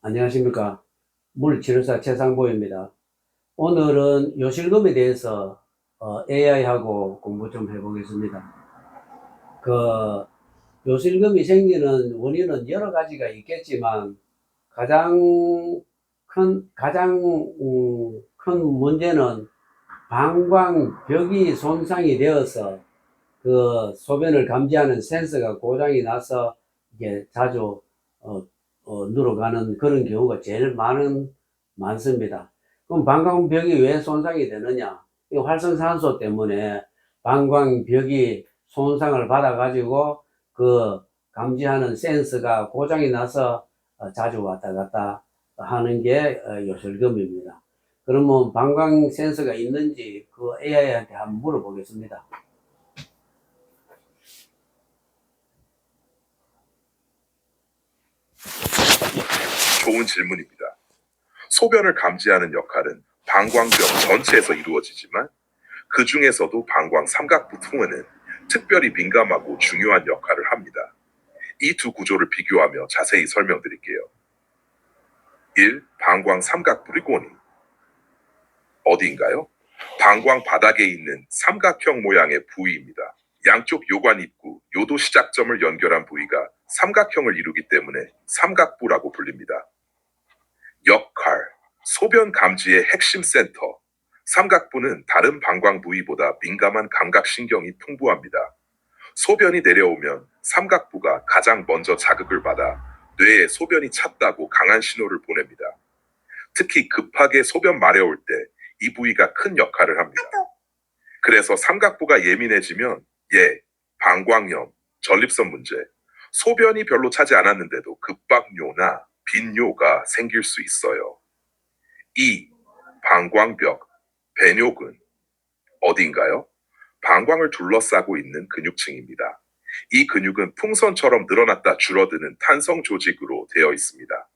안녕하십니까. 물치료사 최상보입니다. 오늘은 요실금에 대해서 어, AI하고 공부 좀 해보겠습니다. 그 요실금이 생기는 원인은 여러 가지가 있겠지만 가장 큰 가장 음, 큰 문제는 방광벽이 손상이 되어서 그 소변을 감지하는 센서가 고장이 나서 이게 자주 어, 어, 늘어가는 그런 경우가 제일 많은, 많습니다. 그럼 방광벽이 왜 손상이 되느냐? 이 활성산소 때문에 방광벽이 손상을 받아가지고 그 감지하는 센서가 고장이 나서 어, 자주 왔다 갔다 하는 게 어, 요실금입니다. 그러면 방광 센서가 있는지 그 AI한테 한번 물어보겠습니다. 좋은 질문입니다. 소변을 감지하는 역할은 방광벽 전체에서 이루어지지만 그 중에서도 방광 삼각부 통은 특별히 민감하고 중요한 역할을 합니다. 이 두 구조를 비교하며 자세히 설명드릴게요. 1. 방광 삼각부 리고니 어디인가요? 방광 바닥에 있는 삼각형 모양의 부위입니다. 양쪽 요관 입구, 요도 시작점을 연결한 부위가 삼각형을 이루기 때문에 삼각부라고 불립니다. 역할, 소변 감지의 핵심 센터. 삼각부는 다른 방광 부위보다 민감한 감각신경이 풍부합니다. 소변이 내려오면 삼각부가 가장 먼저 자극을 받아 뇌에 소변이 찼다고 강한 신호를 보냅니다. 특히 급하게 소변 마려울 때 이 부위가 큰 역할을 합니다. 그래서 삼각부가 예민해지면 예, 방광염, 전립선 문제, 소변이 별로 차지 않았는데도 급박뇨나 빈뇨가 생길 수 있어요. 2. 방광벽, 배뇨근. 어디인가요? 방광을 둘러싸고 있는 근육층입니다. 이 근육은 풍선처럼 늘어났다 줄어드는 탄성 조직으로 되어 있습니다.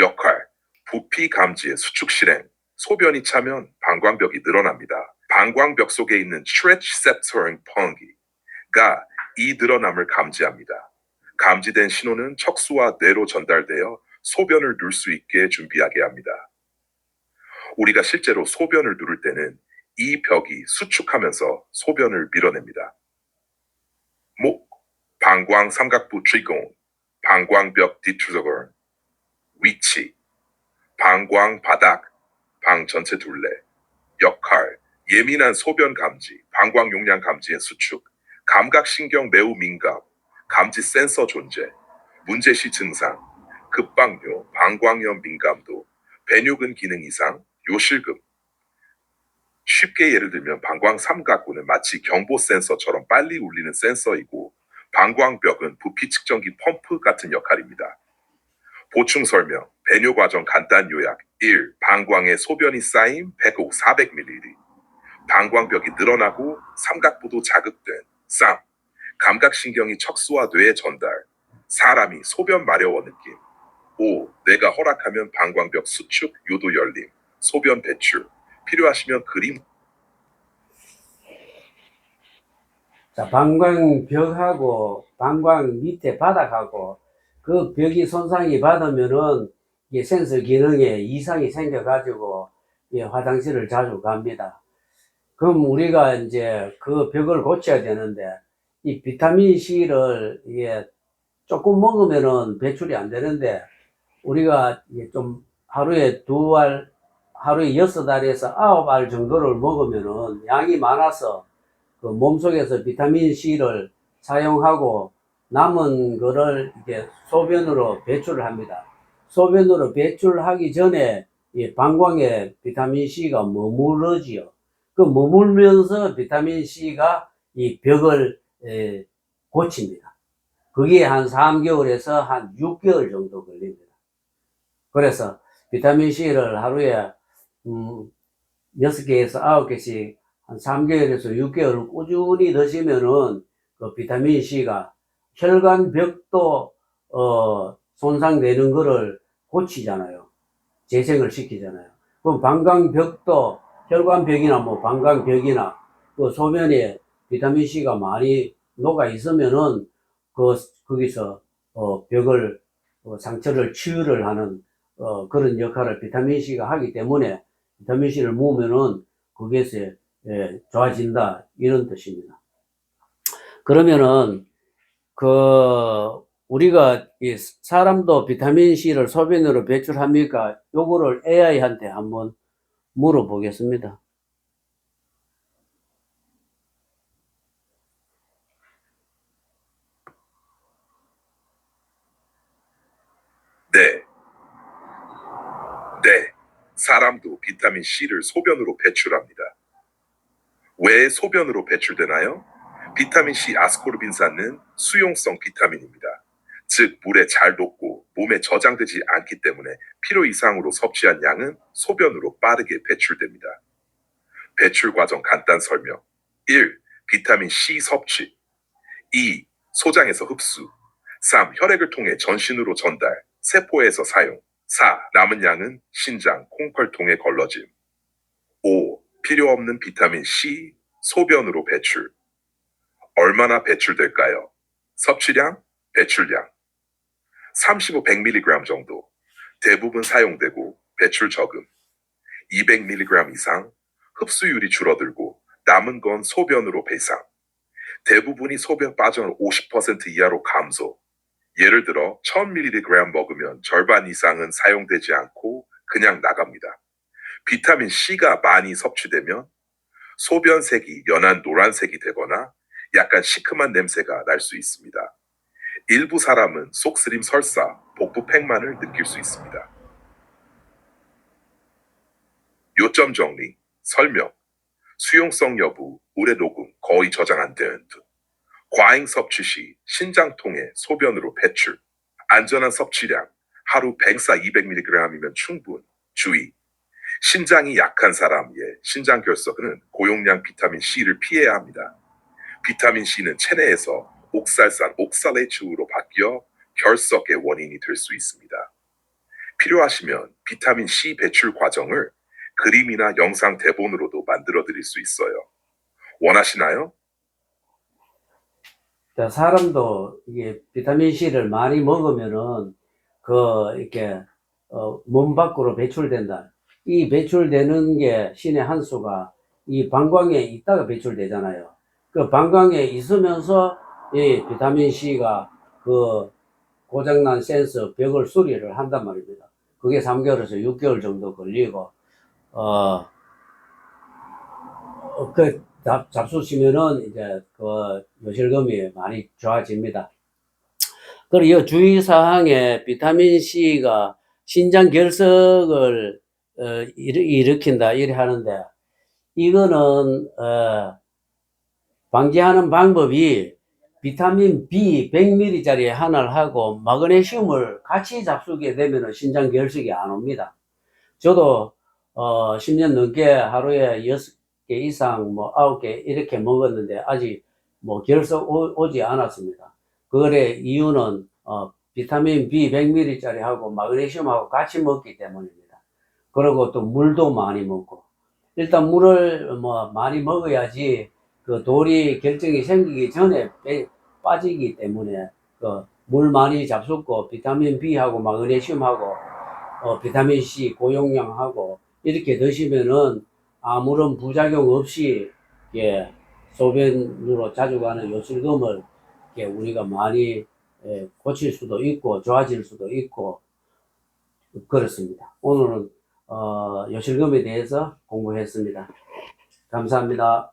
역할, 부피 감지의 수축 실행, 소변이 차면 방광벽이 늘어납니다. 방광벽 속에 있는 stretch ceptoring 이 늘어남을 감지합니다. 감지된 신호는 척수와 뇌로 전달되어 소변을 누를 수 있게 준비하게 합니다. 우리가 실제로 소변을 누를 때는 이 벽이 수축하면서 소변을 밀어냅니다. 목, 방광 삼각부 트리곤, 방광벽 디투저걸, 위치, 방광 바닥, 방 전체 둘레, 역할, 예민한 소변 감지, 방광 용량 감지의 수축, 감각신경 매우 민감, 감지 센서 존재, 문제시 증상, 급박뇨, 방광염 민감도, 배뇨근 기능 이상, 요실금. 쉽게 예를 들면 방광 삼각구는 마치 경보 센서처럼 빨리 울리는 센서이고 방광벽은 부피 측정기 펌프 같은 역할입니다. 보충 설명, 배뇨 과정 간단 요약 1. 방광에 소변이 쌓임 105, 400ml 방광벽이 늘어나고 삼각부도 자극된 3. 감각신경이 척수와 뇌에 전달 사람이 소변 마려워 느낌 5. 뇌가 허락하면 방광벽 수축, 요도 열림, 소변 배출 필요하시면 그림 자, 방광벽하고 방광 밑에 바닥하고 그 벽이 손상이 받으면은 이게 센서 기능에 이상이 생겨가지고 예, 화장실을 자주 갑니다. 그럼 우리가 이제 그 벽을 고쳐야 되는데 이 비타민 C를 이게 조금 먹으면은 배출이 안 되는데 우리가 이게 좀 하루에 두 알, 하루에 여섯 알에서 아홉 알 정도를 먹으면은 양이 많아서 그 몸속에서 비타민 C를 사용하고 남은 거를 이제 소변으로 배출을 합니다. 소변으로 배출하기 전에 이 방광에 비타민 C가 머무르지요. 그 머물면서 비타민 C가 이 벽을 에, 고칩니다. 그게 한 3개월에서 한 6개월 정도 걸립니다. 그래서 비타민 C를 하루에 음, 6개에서 9개씩 한 3개월에서 6개월을 꾸준히 드시면은 그 비타민 C가 혈관벽도 어, 손상되는 거를 고치잖아요. 재생을 시키잖아요. 그럼 방광벽도 혈관벽이나 뭐 방광벽이나 그 소변에 비타민 C가 많이 녹아 있으면은 그 거기서 어, 벽을 어, 상처를 치유를 하는 어, 그런 역할을 비타민C가 하기 때문에 비타민C를 모으면은 거기에서 예, 좋아진다 이런 뜻입니다. 그러면은 그 우리가 이 사람도 비타민C를 소변으로 배출합니까? 요거를 AI한테 한번 물어보겠습니다. 네. 네. 사람도 비타민 C를 소변으로 배출합니다. 왜 소변으로 배출되나요? 비타민 C 아스코르빈산은 수용성 비타민입니다. 즉, 물에 잘 녹고 몸에 저장되지 않기 때문에 필요 이상으로 섭취한 양은 소변으로 빠르게 배출됩니다. 배출 과정 간단 설명. 1. 비타민 C 섭취. 2. 소장에서 흡수. 3. 혈액을 통해 전신으로 전달. 세포에서 사용. 4. 남은 양은 신장, 콩털통에 걸러짐. 5. 필요 없는 비타민 C 소변으로 배출. 얼마나 배출될까요? 섭취량, 배출량. 35, 100mg 정도. 대부분 사용되고 배출 적음. 200mg 이상 흡수율이 줄어들고 남은 건 소변으로 배상. 대부분이 소변 빠져는 50% 이하로 감소. 예를 들어 1000mg 먹으면 절반 이상은 사용되지 않고 그냥 나갑니다. 비타민 C가 많이 섭취되면 소변색이 연한 노란색이 되거나 약간 시큼한 냄새가 날 수 있습니다. 일부 사람은 속쓰림 설사, 복부 팽만을 느낄 수 있습니다. 요점 정리, 설명, 수용성 여부, 물의 녹음 거의 저장 안 되는 등, 과잉 섭취 시 신장통에 소변으로 배출, 안전한 섭취량, 하루 100사 200mg이면 충분, 주의, 신장이 약한 사람의 신장 결석은 고용량 비타민 C를 피해야 합니다. 비타민 C는 체내에서 옥살산 옥살레이츠로 바뀌어 결석의 원인이 될 수 있습니다. 필요하시면 비타민 C 배출 과정을 그림이나 영상 대본으로도 만들어 드릴 수 있어요. 원하시나요? 자, 사람도 이게 비타민 C를 많이 먹으면은 그 이렇게 어, 몸 밖으로 배출된다. 이 배출되는 게 신의 한 수가 이 방광에 있다가 배출되잖아요. 그 방광에 있으면서 이 비타민 C가 그 고장난 센서 벽을 수리를 한단 말입니다. 그게 3개월에서 6개월 정도 걸리고 어, 어, 그 잡, 잡수시면은 이제 그 요실금이 많이 좋아집니다. 그리고 이 주의사항에 비타민 C가 신장 결석을 어, 일으- 일으킨다 이래 하는데 이거는 어, 방지하는 방법이 비타민 B 100ml짜리 하나를 하고 마그네슘을 같이 잡수게 되면 신장 결석이 안 옵니다. 저도 어, 10년 넘게 하루에 6 개 이상 뭐 9개 이렇게 먹었는데 아직 뭐 결석 오, 오지 않았습니다. 그거의 이유는 어, 비타민 B 100ml짜리 하고 마그네슘하고 같이 먹기 때문입니다. 그리고 또 물도 많이 먹고 일단 물을 뭐 많이 먹어야지 그 돌이 결정이 생기기 전에 빼- 빠지기 때문에 그 물 많이 잡숫고 비타민 B하고 마그네슘하고 어, 비타민 C 고용량하고 이렇게 드시면은 아무런 부작용 없이 예, 소변으로 자주 가는 요실금을 예, 우리가 많이 예, 고칠 수도 있고 좋아질 수도 있고 그렇습니다. 오늘은 어, 요실금에 대해서 공부했습니다. 감사합니다.